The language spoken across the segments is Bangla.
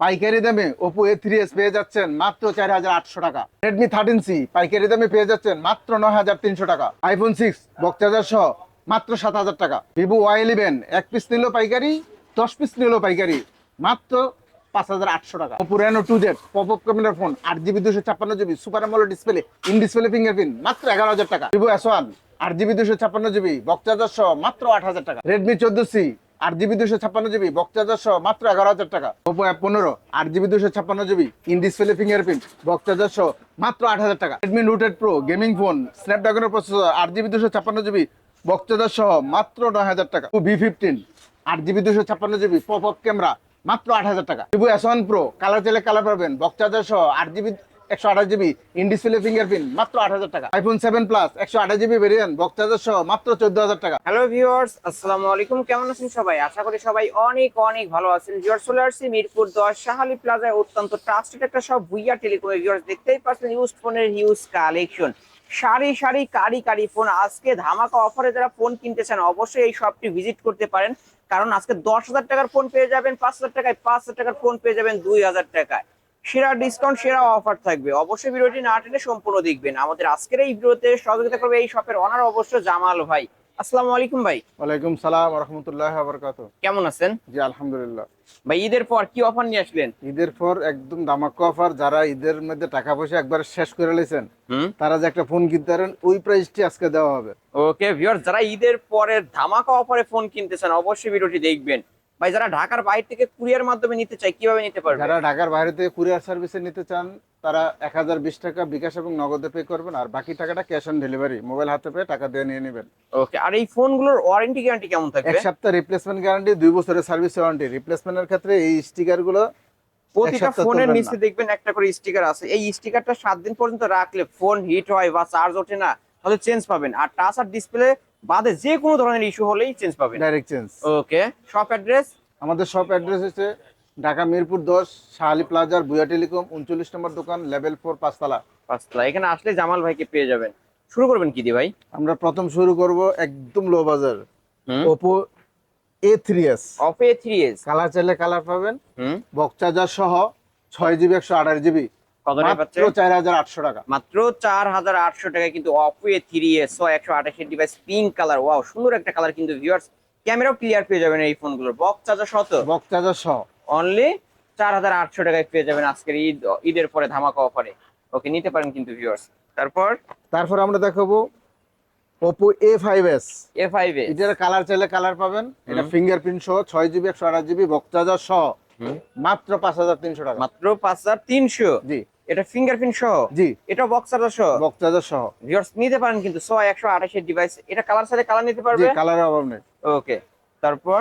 পাইকারি দামে ওপো এ থ্রি এস পেয়ে যাচ্ছেন মাত্র চার হাজার আটশো টাকা। রেডমি থার্টিন সি পাইকারি দামে পেয়ে যাচ্ছেন মাত্র নয় হাজার তিনশো টাকা। আইফোন সিক্স বক্সাজার সহ মাত্র সাত হাজার টাকা। ভিভো ওয়াই ইলেভেন এক পিস নিল পাইকারি, দশ পিস নিল পাইকারি, মাত্র পাঁচ হাজার আটশো টাকা। Oppo Reno two Z pop up ক্যামেরার ফোন আট জিবি দুশো ছাপ্পান্ন GB super AMOLED display in display fingerprint মাত্র এগারো হাজার টাকা। ভিভো এস ওয়ান আট জিবি দুশো ছাপ্পান্ন জিবি বক্সাজার সহ মাত্র আট হাজার টাকা। রেডমি চোদ্দ সি আট জিবি দুশো ছাপ্পান্ন জিবি বক্সাজার সহ মাত্র এগারো হাজার টাকা। ওপো অ্যাপ পনেরো আট জিবি দুশো ছাপ্পান্ন GB in display fingerprint box charger সহ মাত্র আট হাজার টাকা। Redmi note eight pro gaming phone স্ন্যাপড্রাগনের processor আট জিবি দুশো ছাপ্পান্ন জিবি বক্সাজার সহ মাত্র নয় হাজার টাকা। ভি ফিফটিন আট জিবি দুশো ছাপ্পান্ন জিবি পপ ক্যামেরা মাত্র আট হাজার টাকা। Vivo S one pro colour চাইলে কালার পাবেন বক্সাজার সহ আট জিবি একশো আঠাশ জিবি ইন ডিসপ্লে ফিঙ্গারপ্রিন্ট মাত্র আট হাজার টাকা। আইফোন সেভেন প্লাস একশো আঠাশ জিবি ভেরিয়েন্ট বক্সাজার সহ মাত্র চোদ্দ হাজার টাকা। হ্যালো ভিউয়ার্স আসসালামু আলাইকুম। কেমন আছেন সবাই? আশা করি সবাই অনেক অনেক ভালো আছেন। ভিউয়ার্স চলে আসছি মিরপুর দশ শাহালি প্লাজায় অত্যন্ত ট্রাস্টেড একটা সব ভুইয়া টেলিকম ভিউয়ার্স দেখতেই পাচ্ছেন ইউজ ফোনের হিউজ কালেকশন সারি সারি, কারি কারি ফোন আজকে ধামাকা অফারে যারা ফোন কিনতে চান, অবশ্যই এই শপটি ভিজিট করতে পারেন। কারণ আজকে দশ হাজার টাকার ফোন পেয়ে যাবেন, পাঁচ হাজার টাকায় পাঁচ হাজার টাকার ফোন পেয়ে যাবেন দুই হাজার টাকায়। সেরা ডিসকাউন্ট সেরা অফার থাকবে। অবশ্যই ভিডিওটি না টেনে সম্পূর্ণ দেখবেন। আমাদের আজকের এই ভিডিওতে সহযোগিতা করবে এই শপের অনার অবশ্য জামাল ভাই। আসসালামু আলাইকুম ভাই। ওয়ালাইকুম সালাম রহমতুল্লাহ বরকাত কেমন আছেন? জি আলহামদুলিল্লাহ। ভাই ঈদের পর কি অফার নিয়ে আসলেন? ঈদের পর একদম দামাক্কা অফার যারা ঈদের মধ্যে টাকা পয়সা একবার শেষ করে লেছেন হুম? তারা যে একটা ফোন কিনতে পারেন ওই প্রাইসটি আজকে দেওয়া হবে। ওকে ভিউয়ার যারা ঈদের পরের ধামাকা অফারে ফোন কিনতে চান অবশ্যই ভিডিওটি দেখবেন। ভাই যারা ঢাকার বাইরে থেকে কুরিয়ার মাধ্যমে নিতে চায় কীভাবে নিতে পারবে? যারা ঢাকার বাইরে থেকে কুরিয়ার সার্ভিসে নিতে চান তারা এক হাজার বিশ টাকা বিকাশ এবং নগদে পে করবেন আর বাকি টাকাটা ক্যাশ অন ডেলিভারি মোবাইল হাতে পেয়ে টাকা দিয়ে নিয়ে নেবেন। ওকে আর এই ফোনগুলোর ওয়ারেন্টি গ্যারান্টি কেমন থাকবে? এক সপ্তাহ রিপ্লেসমেন্ট গ্যারান্টি দুই বছরের সার্ভিস ওয়ারেন্টি রিপ্লেসমেন্টের ক্ষেত্রে এই স্টিকারগুলো প্রতিটা ফোনের নিচে দেখবেন একটা করে স্টিকার আছে। এই স্টিকারটা সাত দিন পর্যন্ত রাখলে ফোন হিট হয় বা চার্জ ওঠে না তাহলে চেঞ্জ পাবেন। আর টাচ আর ডিসপ্লে বাদে যে কোনো ধরনের ইস্যু হলেই চেঞ্জ পাবেন। Direct change okay shop address আমাদের শপ অ্যাড্রেস হচ্ছে ঢাকা মিরপুর দশ শাহালি প্লাজার বুয়া টেলিকম উনচল্লিশ নম্বর দোকান লেভেল ফোর পাঁচতলা। পাঁচতলা। এখানে আসলে জামাল ভাইকে পেয়ে যাবেন। শুরু করবেন কি দিয়ে ভাই? আমরা প্রথম শুরু করব একদম লো বাজার। ওপো এ থ্রি এস অফে থ্রি এস কালার চাইলে কালার পাবেন। হুম। বক্স চার্জার সহ ছয় জিবি একশো আঠাশ জিবি মাত্র পাচ্ছে চার হাজার আটশো টাকা। মাত্র চার হাজার কিন্তু অপওয়ে থ্রি এস একশো ডিভাইস পিঙ্ক কালার ওয়াও সুন্দর একটা কালার কিন্তু ভিউয়ার্স ক্যামেরাও ক্লিয়ার পেয়ে যাবেন এই ফোনগুলোর বক্স চার্জার শত বক্স চার্জার সহ। অনলি চার হাজার আটশো টাকায় পেয়ে যাবেন আজকের ঈদ ঈদের পরে ধামাকা অফারে ওকে নিতে পারেন কিন্তু ভিউয়ার্স তারপর? তারপর আমরা দেখাবো Oppo A five S A five A এটার কালার চাইলে কালার পাবেন। এটা ফিঙ্গারপ্রিন্ট সহ ছয় জিবি একশো আঠাশ জিবি বক্স চার্জার সহ। মাত্র পাঁচ হাজার তিনশো টাকা। মাত্র পাঁচ হাজার তিনশো। জি। এটা ফিঙ্গারপ্রিন্ট সহ? জি। এটা বক্স চার্জার সহ? বক্স চার্জার সহ। ভিউয়ার্স নিতে পারেন কিন্তু 100 128 এর ডিভাইস এটা কালার সাথে কালার নিতে পারবে? জি কালার অভাব নেই। ওকে তারপর?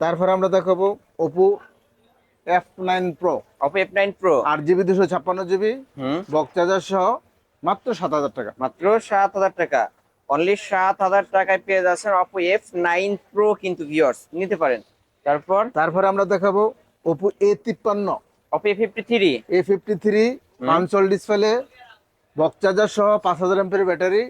তারপর আমরা দেখাবো Oppo F9 Pro Oppo F9 Pro 8GB 256GB হুম। বক্স চার্জার সহ মাত্র 7000 টাকা। মাত্র 7000 টাকা। অনলি 7000 টাকায় পেয়ে যাচ্ছেন Oppo F9 Pro কিন্তু ভিউয়ার্স নিতে পারেন। তারপর? তারপর আমরা দেখাবো Oppo A53 Oppo A53 A53 পাঁচল display বক সহ পাঁচ হাজার এম্পের ব্যাটারি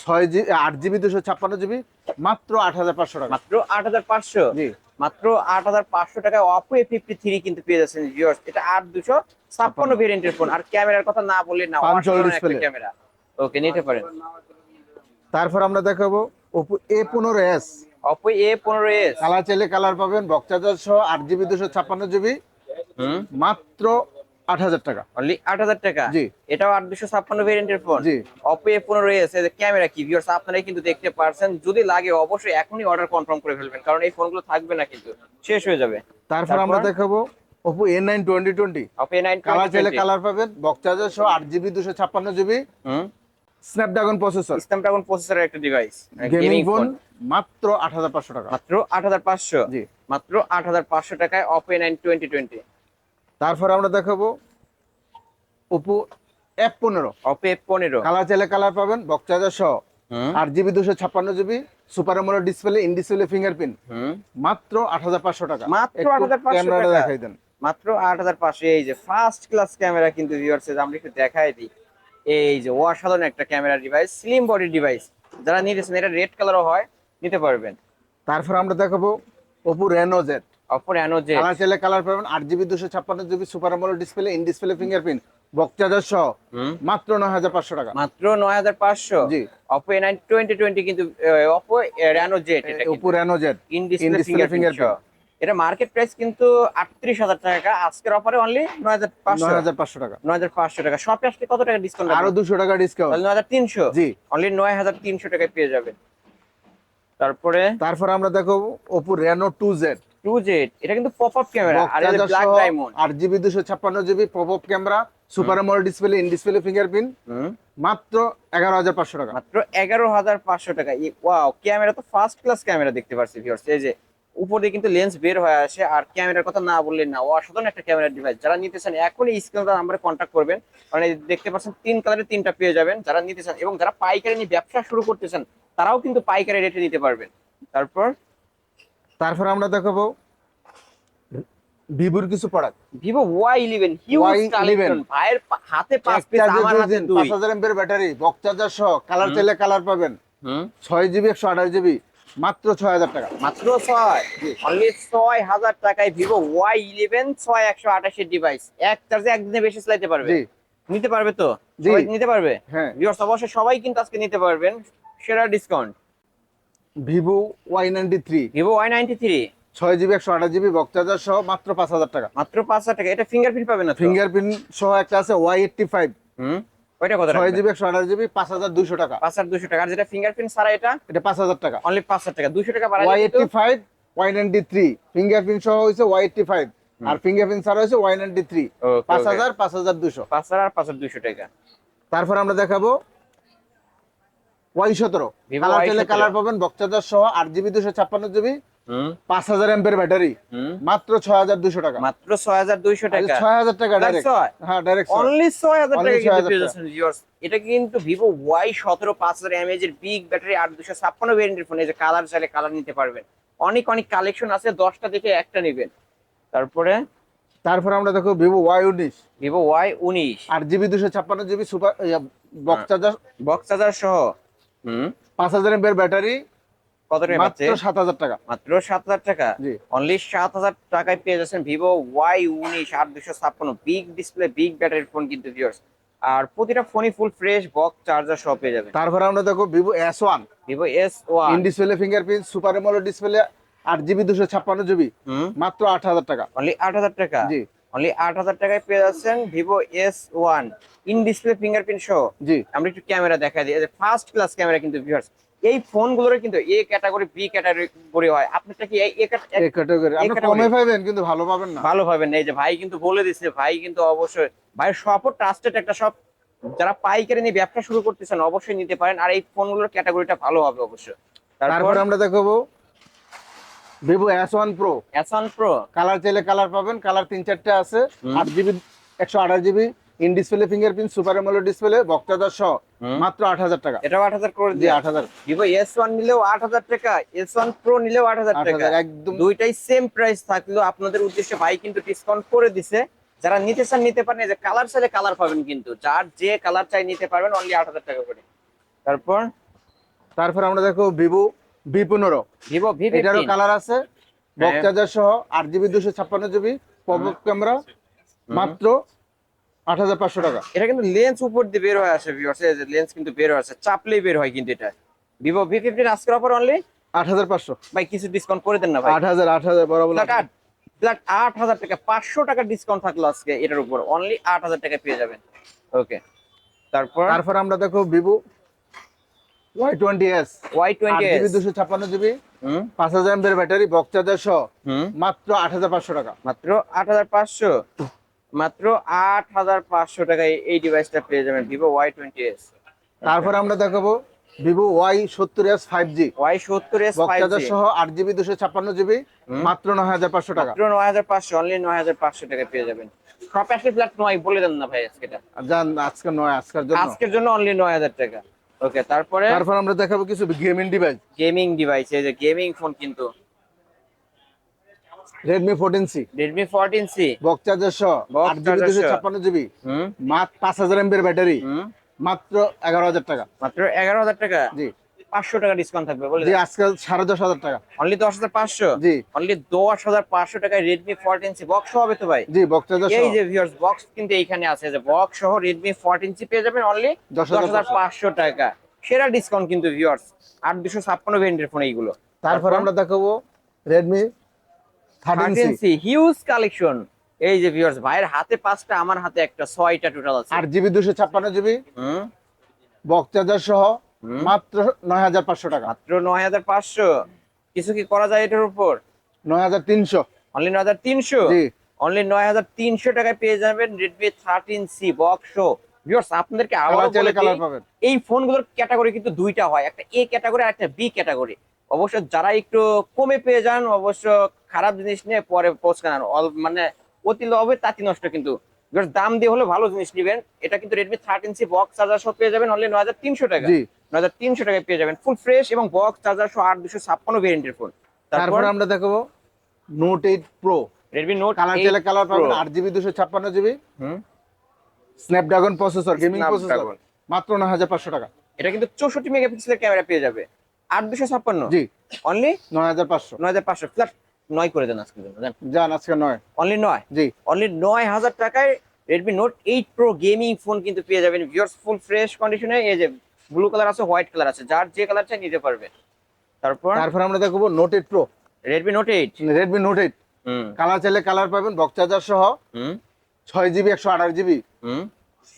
ছয় জিবি আট জিবি দুশো ছাপ্পান্ন জিবি মাত্র আট হাজার পাঁচশো টাকা। মাত্র আট হাজার পাঁচশো? জি। মাত্র আট হাজার পাঁচশো টাকায় অপো এ ফিফটি থ্রি কিন্তু পেয়ে যাচ্ছেন ভিউয়ার্স এটা আট দুশো ছাপ্পান্ন ভেরিয়েন্টের ফোন আর ক্যামেরার কথা না বললে না পাঁচল ডিসপ্লে ক্যামেরা। ওকে নিতে পারেন। তারপর আমরা দেখাবো ওপো এ পনেরো এস অপো এ পনেরো এস কালার চাইলে কালার পাবেন বক সহ আট জিবি দুশো ছাপ্পান্ন জিবি। মাত্র আট হাজার টাকা। অনলি আট হাজার টাকা? জি। এটাও আট দুশো ছাপ্পান্ন ভেরিয়েন্টের ফোন জি। অপো এ পনেরো এস ক্যামেরা কি ভিউয়ার্স আপনারাই কিন্তু দেখতে পারছেন। যদি লাগে অবশ্যই এখনই অর্ডার কনফার্ম করে ফেলবেন কারণ এই ফোনগুলো থাকবে না কিন্তু। শেষ হয়ে যাবে। তারপর আমরা? দেখাবো Oppo A nine twenty twenty Oppo A nine colour চাইলে কালার পাবেন বক্স চার্জার সহ আট জিবি দুশো ছাপ্পান্ন জিবি হুম? স্ন্যাপড্রাগন প্রসেসর স্ন্যাপড্রাগন প্রসেসরের একটা ডিভাইস গেমিং ফোন মাত্র আট হাজার পাঁচশো টাকা। মাত্র আট হাজার পাঁচশো। জি। মাত্র আট হাজার পাঁচশো টাকায় Oppo A nine twenty twenty তারপর আমরা দেখাবো ওপো এফ পনেরো। অপো এ পনেরো। কালার চাইলে কালার পাবেন বক্স চার্জার সহ। আট জিবি দুশো ছাপ্পান্ন GB super AMOLED display in display fingerprint মাত্র আট হাজার পাঁচশো টাকা। মাত্র একটু 8,500 ক্যামেরাটা টাকা। দেখাই দেন। মাত্র আট হাজার পাঁচশো। এই যে ফার্স্ট ক্লাস ক্যামেরা কিন্তু ভিউয়ার্স আমরা একটু দেখাই দিই। এই যে অসাধারণ একটা camera device slim body device যারা নিতেছেন এটা রেড কালারও হয় নিতে পারবেন। তারপর আমরা দেখাবো Oppo Reno Z Oppo Reno Z colour চাইলে কালার পাবেন আট জিবি দুশো ছাপ্পান্ন GB super AMOLED display in display fingerprint charger সহ। মাত্র নয় হাজার পাঁচশো টাকা। মাত্র নয় হাজার পাঁচশো? জি। Oppo A nine twenty twenty কিন্তু। অপো রেনো জেড এটা উপর Reno Z in display fingerprint এটা মার্কেট প্রাইস কিন্তু আটত্রিশ হাজার টাকা। আজকের অফারে অনলি নয় হাজার পাঁচশো। হাজার পাঁচশো টাকা। নয় হাজার পাঁচশো টাকা। শপে আসলে কত টাকা ডিসকাউন্ট আরও দুশো টাকা ডিসকাউন্ট নয় হাজার তিনশো। জি। অনলি নয় হাজার তিনশো টাকায় পেয়ে যাবেন তারপরে? তারপর আমরা দেখো Oppo Reno two Z two Z এটা কিন্তু পপ আপ ক্যামেরা আর এটা ব্ল্যাক ডায়মন্ড আট জিবি দুশো ছাপ্পান্ন GB pop up camera super display in display fingerprint মাত্র এগারো হাজার পাঁচশো টাকা। মাত্র টাকা। ওয়াও ক্যামেরা তো ফার্স্ট ক্লাস ক্যামেরা দেখতে পাচ্ছি ভিউয়ার্স এই যে উপরে কিন্তু লেন্স বের হয়ে আসে আর ক্যামেরার কথা না বললেন না। অসাধারণ একটা ক্যামেরা ডিভাইস যারা নিতে চান এখনই স্ক্রিন নাম্বারে কন্ট্যাক্ট করবেন। কারণ দেখতে পাচ্ছেন তিন কালারের তিনটা পেয়ে যাবেন যারা নিতে চান। এবং যারা পাইকারি নিয়ে ব্যবসা শুরু করতে চান তারাও কিন্তু পাইকারি রেটে নিতে পারবেন। তারপর তারপর আমরা দেখাবো ভিভোর কিছু product Vivo Y eleven huge collection ভাইয়ের হাতে পাঁচ পিস আমার হাতে দুই পাঁচ হাজার এমপের ব্যাটারি বক্স চার্জার সহ কালার চাইলে কালার পাবেন। হুম। ছয় জিবি একশো আঠাশ জিবি মাত্র ছয় হাজার টাকা। মাত্র ছয়? অনলি ছয় হাজার টাকায় ভিভো ওয়াই ইলেভেন ছয় একশো আঠাশের ডিভাইস এক চার্জে একদিনে বেশি চালাতে পারবে। জি। নিতে পারবে তো? নিতে পারবে? হ্যাঁ। ভিউয়ার্স অবশ্যই সবাই কিন্তু আজকে নিতে পারবেন। সেরা discount Vivo Y ninety three. Vivo Y ninety three. ছয় জিবি একশো আঠাশ জিবি বক্স চার্জার সহ মাত্র পাঁচ হাজার টাকা। মাত্র পাঁচ হাজার টাকা। এটা ফিঙ্গারপ্রিন্ট পাবে না? ফিঙ্গারপ্রিন্ট সহ একটা আছে ওয়াই এইটটি ফাইভ। হুম? ওইটা কত ছয় জিবি একশো আঠাশ জিবি পাঁচ হাজার দুশো টাকা। পাঁচ হাজার দুশো টাকা। আর যেটা ফিঙ্গারপ্রিন্ট ছাড়া এটা? এটা পাঁচ হাজার টাকা। অনলি পাঁচ হাজার টাকা। দুশো টাকা Y eighty five Y ninety three. Fingerprint সহ হয়েছে ওয়াই এইটটি ফাইভ। আর ফিঙ্গারপ্রিন্ট ছাড়া হয়েছে ওয়াই নাইনটি থ্রি। পাঁচ হাজার পাঁচ হাজার দুশো পাঁচ হাজার পাঁচ হাজার দুশো টাকা। তারপর আমরা দেখাবো ওয়াই সতেরো। কালার কালার পাবেন বক্স চার্জার সহ আট জিবি দুশো ছাপ্পান্ন জিবি হুম। পাঁচ হাজার এমপের ব্যাটারি। হুম। মাত্র ছয় হাজার দুশো টাকা। মাত্র ছয় হাজার দুইশো টাকা। ছয় হাজার টাকা ডাইরেক্ট হ্যাঁ ডাইরেক্ট অনলি ছয় হাজার টাকা কিন্তু 6,000 পেয়ে টাকা। যাচ্ছেন viewers। এটা কিন্তু ভিভো ওয়াই সতেরো পাঁচ হাজার এমএজ এর বিগ ব্যাটারি আর দুশো ছাপ্পান্ন ভেরিয়েন্টের ফোন এই যে কালার চাইলে কালার নিতে পারবেন। অনেক অনেক কালেকশন আছে দশটা থেকে একটা নেবেন। তারপরে? তারপর আমরা দেখো ভিভো ওয়াই উনিশ। ভিভো ওয়াই উনিশ। আট জিবি দুশো ছাপ্পান্ন GB super box. Charger box charger সহ। পাঁচ হাজার এমপের ব্যাটারি কত টাকা মাত্র সাত হাজার টাকা। মাত্র সাত হাজার টাকা? জি। অনলি সাত হাজার টাকায় পেয়ে যাচ্ছেন ভিভো ওয়াই উনিশ আট দুশো ছাপ্পান্ন। বিগ ডিসপ্লে বিগ ব্যাটারির ফোন কিন্তু ভিউয়ার্স আর প্রতিটা ফোনই ফুল ফ্রেশ বক্স চার্জার সহ পেয়ে যাবেন। তারপর আমরা দেখো Vivo S one Vivo S one in display fingerprint super AMOLED display আট জিবি দুশো ছাপ্পান্ন জিবি মাত্র আট হাজার টাকা। অনলি আট হাজার টাকা? জি। অনলি আট হাজার টাকায় পেয়ে যাচ্ছেন Vivo S one in display fingerprint সহ। জি। আমরা একটু ক্যামেরা দেখা দিই। ফার্স্ট ক্লাস ক্যামেরা কিন্তু ভিউয়ার্স এই ফোনগুলোর কিন্তু এ ক্যাটাগরি বি ক্যাটাগরি হয়। আপনারটা কি এই এ ক্যাটাগরি আপনি কমে পাবেন কিন্তু ভালো পাবেন না। ভালো পাবেন এই যে ভাই কিন্তু বলে দিচ্ছে ভাই কিন্তু অবশ্যই ভাই শপও ট্রাস্টেড একটা শপ যারা পাইকারি নিয়ে ব্যবসা শুরু করতেছেন অবশ্যই নিতে পারেন। আর এই ফোনগুলোর ক্যাটাগরিটা ভালো হবে অবশ্যই। তারপর আমরা দেখাবো ভিভো এস ওয়ান প্রো অ্যাসন প্রো কালার চাইলে কালার পাবেন কালার তিন চারটে আছে। আট জিবি একশো আঠাশ GB in display fingerprint super AMOLED display charger সহ। মাত্র আট হাজার টাকা। এটাও আট হাজার করে দিয়ে। আট হাজার। ভিভো এস ওয়ান নিলেও আট হাজার টাকা এস ওয়ান প্রো নিলেও আট হাজার টাকা। একদম। দুইটাই সেম প্রাইস থাকলেও আপনাদের উদ্দেশ্যে ভাই কিন্তু ডিসকাউন্ট করে দিছে। যারা নিতে চান নিতে পারেন যে কালার চাইলে কালার পাবেন কিন্তু। যার যে কালার চাই নিতে পারবেন অনলি আট হাজার টাকা করে। তারপর? তারপর আমরা দেখো ভিভো ভি পনেরো। ভিভো ভি এটারও কালার আছে বক্স হ্যাঁ। চার্জার সহ আট জিবি দুশো ছাপ্পান্ন জিবি পপ আপ ক্যামেরা মাত্র আট হাজার পাঁচশো টাকা। এটা কিন্তু লেন্স উপর দিয়ে বের হয়ে আসে ভিউয়ার্স লেন্স কিন্তু বের হয়ে আসে চাপলেই বের হয় কিন্তু এটা। ভিভো ভি ফিফটিন আজকের অফার অনলি আট হাজার পাঁচশো। ভাই কিছু ডিসকাউন্ট করে দেন না ভাই। আট হাজার আট হাজার বরাবর আট ফ্ল্যাট আট হাজার টাকা পাঁচশো টাকা ডিসকাউন্ট থাকল আজকে এটার উপর। অনলি আট হাজার টাকা পেয়ে যাবেন। ওকে তারপর? তারপর আমরা দেখো Vivo Y twenty S Y twenty GB দুশো ছাপ্পান্ন জিবি হুম। পাঁচ হাজার এমপের ব্যাটারি চার্জার সহ মাত্র আট হাজার পাঁচশো টাকা। মাত্র আট হাজার পাঁচশো? মাত্র আট হাজার পাঁচশো টাকায় এই ডিভাইসটা পেয়ে যাবেন ভিভো ওয়াই টোয়েন্টি এস তারপর আমরা দেখাবো ভিভো ওয়াই সত্তর এস ফাইভ জি ওয়াই সত্তর এস বক্স ফাইভ চার্জার সহ আট জিবি দুশো ছাপ্পান্ন জিবি মাত্র নয় হাজার পাঁচশো টাকা। মাত্র নয় হাজার পাঁচশো অনলি নয় হাজার পাঁচশো টাকা পেয়ে যাবেন। শপে আসলে ফ্ল্যাট নয় বলে দেন না ভাই আজকেটা। আর জান আজকে নয় আজকের জন্য। আজকের জন্য অনলি নয় হাজার টাকা। ওকে তারপরে? তারপর আমরা দেখাবো কিছু গেমিং ডিভাইস গেমিং ডিভাইস এই যে গেমিং ফোন কিন্তু। C Redmi fourteen C box charger সহ। Box আট জিবি charger দুশো সহ। ছাপ্পান্ন জিবি মাত্র পাঁচ হাজার এমবির ব্যাটারি মাত্র এগারো হাজার টাকা। মাত্র এগারো হাজার টাকা। জি। পাঁচশো টাকা ডিসকাউন্ট থাকবে বলে জি আজকে সাড়ে দশ হাজার টাকা। অনলি দশ হাজার পাঁচশো? জি। অনলি দশ হাজার পাঁচশো টাকায় রেডমি ফোরটিন সি বক্স হবে তো ভাই? জি বক্তব্য এই যে ভিউয়ার্স বক্স কিন্তু এইখানে আছে যে বক্স সহ রেডমি ফোরটিন সি পেয়ে যাবেন অনলি দশ হাজার পাঁচশো। টাকা। সেরা ডিসকাউন্ট কিন্তু ভিউয়ার্স আট দুশো ছাপ্পান্ন ভেরিয়েন্টের ফোন এইগুলো। তারপর আমরা দেখাবো Redmi thirteen C huge collection এই যে ভিউয়ার্স ভাইয়ের হাতে পাঁচটা আমার হাতে একটা ছয়টা টোটাল আছে। আট জিবি দুশো ছাপ্পান্ন জিবি হুম। বক্স চার্জার সহ। মাত্র নয় হাজার পাঁচশো টাকা। মাত্র নয় হাজার পাঁচশো? কিছু কি করা যায় এটার উপর? নয় হাজার তিনশো। অনলি নয় হাজার তিনশো? অনলি নয় হাজার তিনশো টাকায় পেয়ে যাবেন Redmi thirteen C box viewers আপনাদেরকে আবার পাবেন। এই ফোনগুলোর ক্যাটাগরি কিন্তু দুইটা হয় একটা এ ক্যাটাগরি আর একটা বি ক্যাটাগরি অবশ্য যারা একটু কমে পেয়ে যান অবশ্য খারাপ জিনিস নিয়ে পরে অল মানে অতি লবে তাঁতি নষ্ট কিন্তু। দাম দিয়ে হলে ভালো জিনিস নেবেন। এটা কিন্তু Redmi thirteen C box charger সব পেয়ে যাবেন অনলি নয় হাজার তিনশো টাকা। নয় তিনশো টাকায় পেয়ে যাবেন ফুল ফ্রেশ এবং বক্স চার্জার সহ আট দুশো ছাপ্পান্ন ভেরিয়েন্টের ফোন তারপর আমরা দেখাবো note eight pro Redmi note colour চাইলে কালার পাবেন আট জিবি দুশো ছাপ্পান্ন GB Snapdragon processor gaming processor মাত্র নয় হাজার পাঁচশো টাকা। এটা কিন্তু চৌষট্টি মেগাপিক্সেলের ক্যামেরা পেয়ে যাবে। আট দুশো ছাপ্পান্ন। জি। অনলি নয় হাজার পাঁচশো। নয় হাজার পাঁচশো। ফ্ল্যাট নয় করে দেন আজকে জন্য যান আজকে নয়। অনলি নয়? জি। অনলি নয় হাজার টাকায় Redmi note eight pro gaming phone কিন্তু পেয়ে যাবেন। ভিউয়ার্স ফুল ফ্রেশ কন্ডিশনে এই যে ব্লু কালার আছে হোয়াইট কালার আছে যার যে কালার চাই নিতে পারবে। তারপর? তারপর আমরা দেখাবো note eight pro Redmi note eight Redmi note eight colour চাইলে কালার পাবেন বক্স চার্জার সহ। হুম। ছয় জিবি একশো আঠাশ জিবি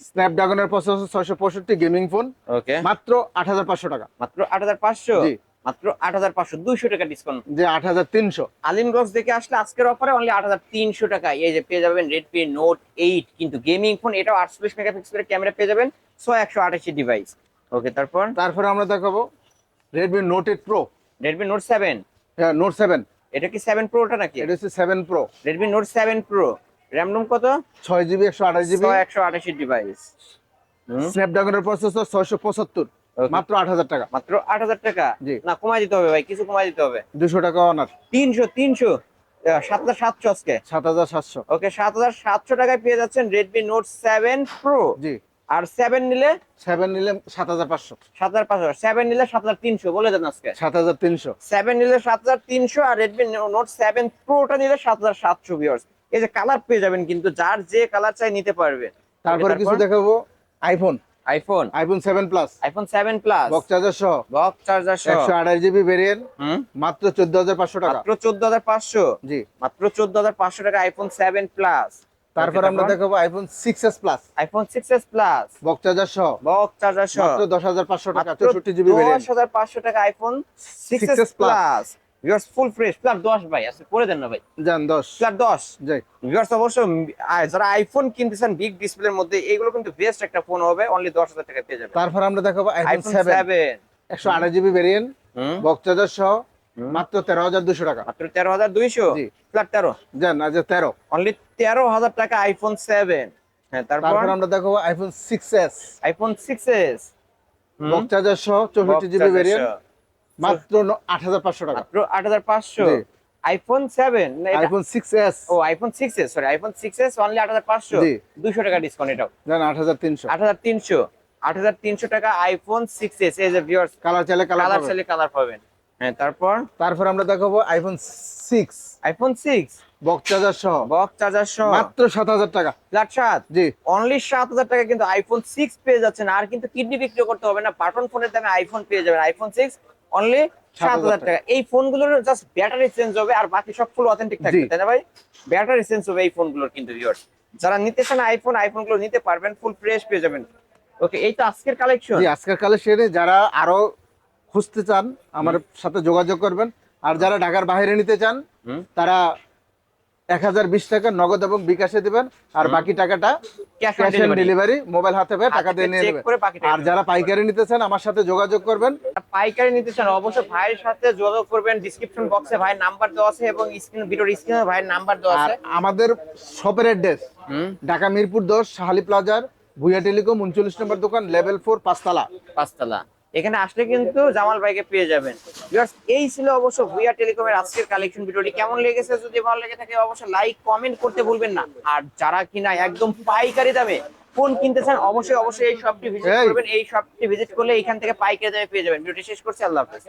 স্ন্যাপড্রাগনের প্রসেসর ছয়শো পঁয়ষট্টি গেমিং ফোন ওকে মাত্র আট হাজার পাঁচশো টাকা। মাত্র আট হাজার পাঁচশো? জি। মাত্র আট হাজার পাঁচশো দুইশো টাকা ডিসকাউন্ট যে আট হাজার তিনশো। আলিম ব্লগস দেখে আসলে আজকের অফারে অনলি আট হাজার তিনশো টাকা। এই যে পেয়ে যাবেন রেডমি নোট এইট কিন্তু গেমিং ফোন এটাও আটচল্লিশ মেগাপিক্সেলের ক্যামেরা পেয়ে যাবেন ছয় একশো আঠাশি ডিভাইস ওকে তারপর? তারপরে আমরা দেখাবো Redmi note eight pro Redmi note seven হ্যাঁ নোট সেভেন এটা কি সেভেন প্রোটা নাকি? এটা হচ্ছে seven pro Redmi note seven pro RAM ROM কত? ছয় জিবি একশো আঠাশ জিবি ছয় একশো আঠাশি ডিভাইস স্ন্যাপড্রাগনের প্রসেসর ছয়শো পঁচাত্তর মাত্র আট হাজার টাকা। মাত্র আট হাজার টাকা? জি। না কমাই দিতে হবে ভাই কিছু কমাই দিতে হবে। দুশো টাকা অনার। তিনশো তিনশো? সাত হাজার সাতশো আজকে? সাত হাজার সাতশো। ওকে সাত হাজার সাতশো টাকায় পেয়ে যাচ্ছেন রেডমি নোট সেভেন প্রো জি। আর সেভেন নিলে? সেভেন নিলে সাত হাজার পাঁচশো। সাত হাজার পাঁচশো। সেভেন নিলে সাত হাজার তিনশো। বলে দেন আজকে। সাত হাজার তিনশো। সেভেন নিলে সাত হাজার তিনশো আর রেডমি নোট সেভেন প্রোটা নিলে সাত হাজার সাতশো ভিউয়ার্স এই যে কালার পেয়ে যাবেন কিন্তু যার যে কালার চাই নিতে পারবে। তারপরে কিছু দেখাবো। IPhone iPhone iPhone seven plus iPhone seven plus box charger সহ। বক্স চার্জার সহ। একশো আঠাশ জিবি ভেরিয়েন্ট মাত্র চোদ্দ হাজার পাঁচশো টাকা। মাত্র চোদ্দ হাজার পাঁচশো। জি। মাত্র চোদ্দ হাজার পাঁচশো টাকা আইফোন সেভেন প্লাস তারপর আমরা দেখাবো iPhone six S plus iPhone six S plus box charger সহ। বক্স চার্জার সহ। মাত্র দশ হাজার পাঁচশো টাকা মাত্র চৌষট্টি জিবি দশ ভেরিয়েন্ট হাজার পাঁচশো টাকা iPhone six 6s S plus viewers full fresh plus দশ ভাই আজকে করে দেন না ভাই। যান দশ। প্লাস দশ। যাই। ভিউয়ার্স অবশ্য যারা আইফোন কিনতেছেন বিগ ডিসপ্লের মধ্যে এগুলো কিন্তু বেস্ট একটা ফোন হবে অনলি দশ হাজার টাকা পেয়ে যাবেন। তারপর আমরা দেখাবো আইফোন আইফোন সেভেন সেভেন একশো আঠাশ জিবি ভেরিয়েন্ট বক্স চার্জার সহ। মাত্র তেরো হাজার দুশো টাকা। মাত্র তেরো হাজার দুইশো। প্লাস তেরো? যান আজ তেরো। অনলি তেরো হাজার টাকা আইফোন সেভেন হ্যাঁ তারপর? আমরা দেখাবো iPhone six S iPhone six S box charger সহ চৌষট্টি জিবি ভেরিয়েন্ট মাত্র আট হাজার পাঁচশো টাকা। মাত্র আট হাজার পাঁচশো? IPhone seven iPhone six S ও iPhone six S sorry iPhone six S only আট হাজার পাঁচশো? জি। দুইশো টাকা ডিসকাউন্ট এটাও। যান আট হাজার তিনশো। আট হাজার তিনশো। আট হাজার তিনশো টাকা আইফোন সিক্স এস এই যে ভিউয়ার্স কালার চাইলে কালার চাইলে কালার পাবেন। হ্যাঁ তারপর? তারপর আমরা দেখাবো iPhone six iPhone six box charger সহ। বক্স চার্জার সহ। মাত্র সাত হাজার টাকা। ফ্ল্যাট সাত? জি। অনলি সাত হাজার টাকা কিন্তু আইফোন সিক্স পেয়ে যাচ্ছেন। আর কিন্তু কিডনি বিক্রি করতে হবে না। বাটন ফোনের দামে আইফোন পেয়ে যাবেন। আইফোন সিক্স অনলি সাত হাজার টাকা। এই ফোনগুলোর জাস্ট ব্যাটারি চেঞ্জ হবে আর বাকি সব ফুল অথেন্টিক থাকবে তাই না ভাই? ব্যাটারি চেঞ্জ হবে এই ফোনগুলোর কিন্তু ভিউয়ার্স যারা নিতে চান আইফোন আইফোনগুলো নিতে পারবেন ফুল ফ্রেশ পেয়ে যাবেন। ওকে এই তো আজকের কালেকশন আজকের কালেকশনে যারা আরও খুঁজতে চান আমার সাথে যোগাযোগ করবেন। আর যারা ঢাকার বাইরে নিতে চান তারা এক হাজার বিশ টাকা নগদ এবং বিকাশে দিবেন। আর বাকি টাকাটা ক্যাশ অন ডেলিভারি মোবাইল হাতে পেয়ে টাকা দিয়ে নিয়ে নেবেন। আর যারা পাইকারি নিতে চান আমার সাথে যোগাযোগ করবেন। পাইকারি নিতে চান অবশ্যই ভাইয়ের সাথে যোগাযোগ করবেন। ডিসক্রিপশন বক্সে ভাইয়ের নাম্বার দেওয়া আছে এবং স্ক্রিন ভিডিওর স্ক্রিনে ভাইয়ের নাম্বার দেওয়া আর আছে। আমাদের শপের অ্যাড্রেস ঢাকা মিরপুর দশ শাহালি প্লাজার ভুইয়া টেলিকম উনচল্লিশ নম্বর দোকান লেভেল ফোর পাঁচতলা। পাঁচতলা। এখানে আসলে কিন্তু জামাল ভাইকে পেয়ে যাবেন। এই ছিল অবশ্য ভুইয়া টেলিকমের আজকের কালেকশন ভিডিওটি। কেমন লেগেছে? যদি ভালো লেগে থাকে অবশ্যই লাইক কমেন্ট করতে ভুলবেন না। আর যারা কিনা একদম পাইকারি দামে ফোন কিনতে চান অবশ্যই অবশ্যই এই শপটি ভিজিট করবেন। এই শপটি ভিজিট করলে এখান থেকে পাইকারি দামে পেয়ে যাবেন। ভিডিওটি শেষ করছি। আল্লাহ হাফেজ।